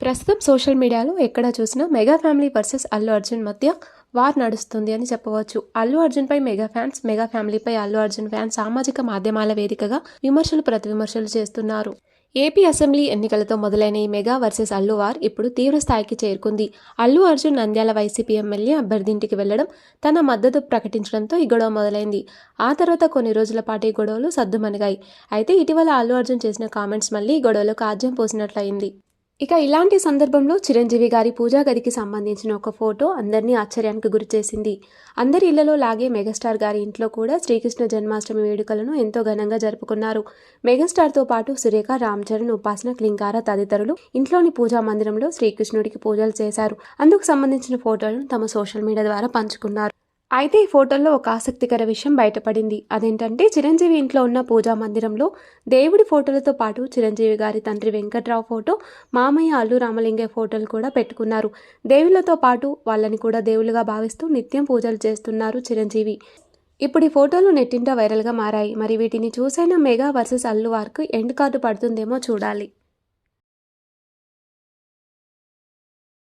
ప్రస్తుతం సోషల్ మీడియాలో ఎక్కడ చూసినా mega family versus Allu Arjun మధ్య వార్ నడుస్తుంది అని చెప్పవచ్చు. అల్లు అర్జున్పై మెగా ఫ్యాన్స్ మెగా ఫ్యామిలీపై అల్లు అర్జున్ ఫ్యాన్స్ సామాజిక మాధ్యమాల వేదికగా విమర్శలు ప్రతి విమర్శలు చేస్తున్నారు. ఏపీ అసెంబ్లీ ఎన్నికలతో మొదలైన ఈ మెగా వర్సెస్ అల్లు వార్ ఇప్పుడు తీవ్ర స్థాయికి చేరుకుంది. అల్లు అర్జున్ నంద్యాల వైసీపీ ఎమ్మెల్యే అభ్యర్థింటికి వెళ్ళడం తన మద్దతు ప్రకటించడంతో ఈ గొడవ మొదలైంది. ఆ తర్వాత కొన్ని రోజుల పాటు ఈ గొడవలు సద్దుమణిగాయి. అయితే ఇటీవల అల్లు అర్జున్ చేసిన కామెంట్స్ మళ్ళీ ఈ గొడవలకు ఆజ్యం పోసినట్లయింది. ఇక ఇలాంటి సందర్భంలో చిరంజీవి గారి పూజా గదికి సంబంధించిన ఒక ఫోటో అందరినీ ఆశ్చర్యానికి గురిచేసింది అందరి ఇళ్ళలో లాగే మెగాస్టార్ గారి ఇంట్లో కూడా శ్రీకృష్ణ జన్మాష్టమి వేడుకలను ఎంతో ఘనంగా జరుపుకున్నారు. మెగాస్టార్తో పాటు సురేఖ రామ్ చరణ్ ఉపాసన క్లింకార తదితరులు ఇంట్లోని పూజా మందిరంలో శ్రీకృష్ణుడికి పూజలు చేశారు. అందుకు సంబంధించిన ఫోటోలను తమ సోషల్ మీడియా ద్వారా పంచుకున్నారు. అయితే ఈ ఫోటోల్లో ఒక ఆసక్తికర విషయం బయటపడింది. అదేంటంటే చిరంజీవి ఇంట్లో ఉన్న పూజా మందిరంలో దేవుడి ఫోటోలతో పాటు చిరంజీవి గారి తండ్రి వెంకట్రావు ఫోటో మామయ్య అల్లు రామలింగయ్య ఫోటోలు కూడా పెట్టుకున్నారు. దేవుళ్ళతో పాటు వాళ్ళని కూడా దేవుళ్ళుగా భావిస్తూ నిత్యం పూజలు చేస్తున్నారు చిరంజీవి. ఇప్పుడు ఈ ఫోటోలు నెట్టింట వైరల్గా మారాయి. మరి వీటిని చూసైనా మెగా వర్సెస్ అల్లు వార్కు ఎండ్ కార్డు పడుతుందేమో చూడాలి.